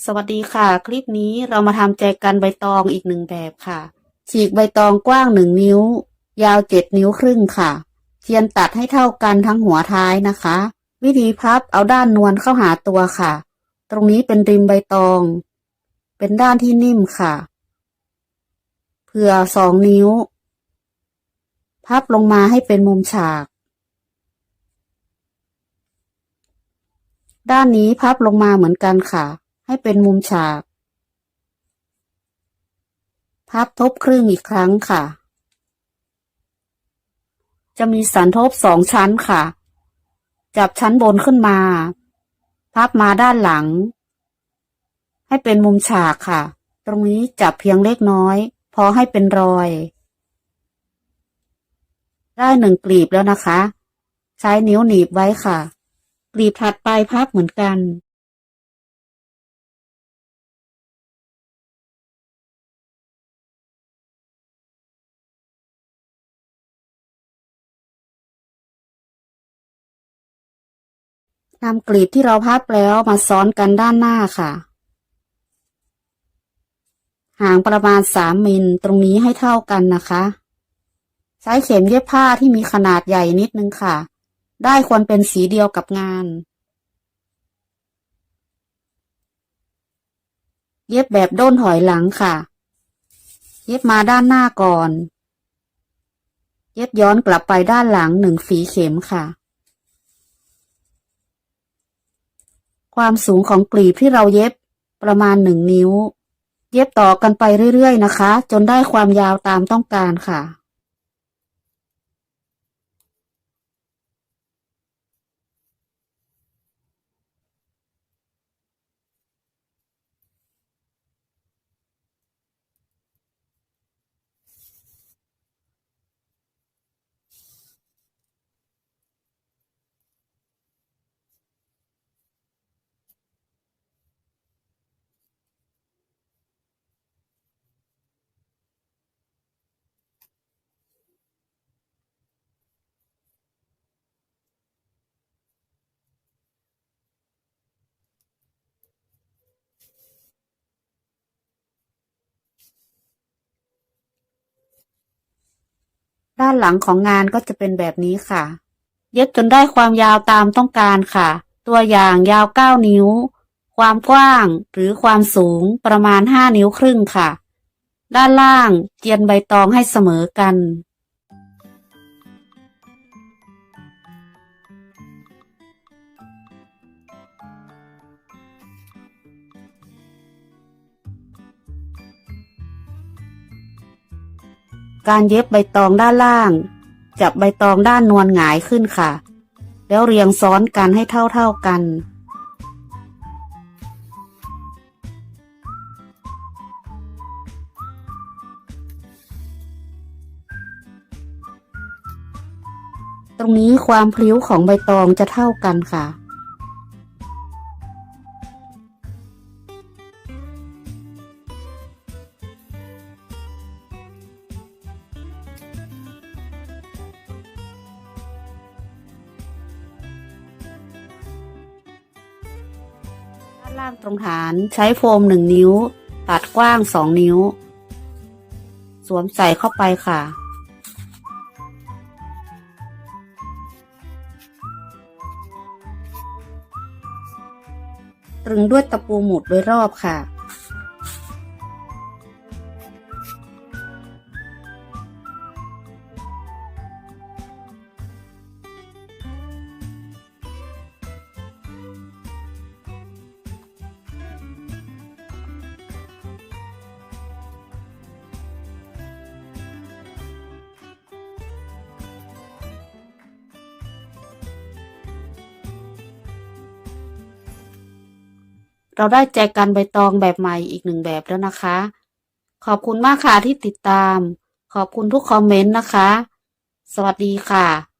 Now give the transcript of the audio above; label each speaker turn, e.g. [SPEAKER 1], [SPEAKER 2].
[SPEAKER 1] สวัสดีค่ะ คลิปนี้เรามาทำแจกันใบตองอีกหนึ่งแบบค่ะ ฉีกใบตองกว้างหนึ่งนิ้ว ยาวเจ็ดนิ้วครึ่งค่ะเทียนตัดให้เท่ากันทั้งหัวท้ายนะคะ วิธีพับเอาด้านนวลเข้าหาตัวค่ะ ตรงนี้เป็นริมใบตอง เป็นด้านที่นิ่มค่ะเผื่อสองนิ้ว พับลงมาให้เป็นมุมฉาก ด้านนี้พับลงมาเหมือนกันค่ะ ให้เป็นมุมฉาก พับทบครึ่งอีกครั้งค่ะ จะมีสันทบสองชั้นค่ะ จับชั้นบนขึ้นมา พับมาด้านหลัง ให้เป็นมุมฉากค่ะ ตรงนี้จับเพียงเล็กน้อย พอให้เป็นรอย ได้หนึ่งกลีบแล้วนะคะ ใช้นิ้วหนีบไว้ค่ะกลีบถัดไปพับเหมือนกัน นำกลีบที่เราพับแล้วมาซ้อนกันด้านหน้าค่ะ ห่างประมาณสามมิลตรงนี้ให้เท่ากันนะคะ ใช้เข็มเย็บผ้าที่มีขนาดใหญ่นิดนึงค่ะ ได้ควรเป็นสีเดียวกับงาน เย็บแบบด้นถอยหลังค่ะ เย็บมาด้านหน้าก่อน เย็บย้อนกลับไปด้านหลังหนึ่งฝีเข็มค่ะ ความสูงของกลีบที่เราเย็บประมาณหนึ่งนิ้ว เย็บต่อกันไปเรื่อยๆนะคะ จนได้ความยาวตามต้องการค่ะานหลังของงานก็จะเป็นแบบนี้ค่ะ เย็บจนได้ความยาวตามต้องการค่ะ ตัวอย่างยาวเก้านิ้ว ความกว้างหรือความสูงประมาณห้านิ้วครึ่งค่ะ ด้านล่างเจียนใบตองให้เสมอกัน การเย็บใบตองด้านล่าง จับใบตองด้านนวลหงายขึ้นค่ะ แล้วเรียงซ้อนกันให้เท่าๆกัน ตรงนี้ความพลิ้วของใบตองจะเท่ากันค่ะ ล่างตรงฐานใช้โฟมหนึ่งนิ้ว ตัดกว้างสองนิ้ว สวมใส่เข้าไปค่ะ ตรึงด้วยตะปูหมุดโดยรอบค่ะ เราได้แจกันใบตองแบบใหม่อีกหนึ่งแบบแล้วนะคะ ขอบคุณมากค่ะที่ติดตาม ขอบคุณทุกคอมเมนต์นะคะ สวัสดีค่ะ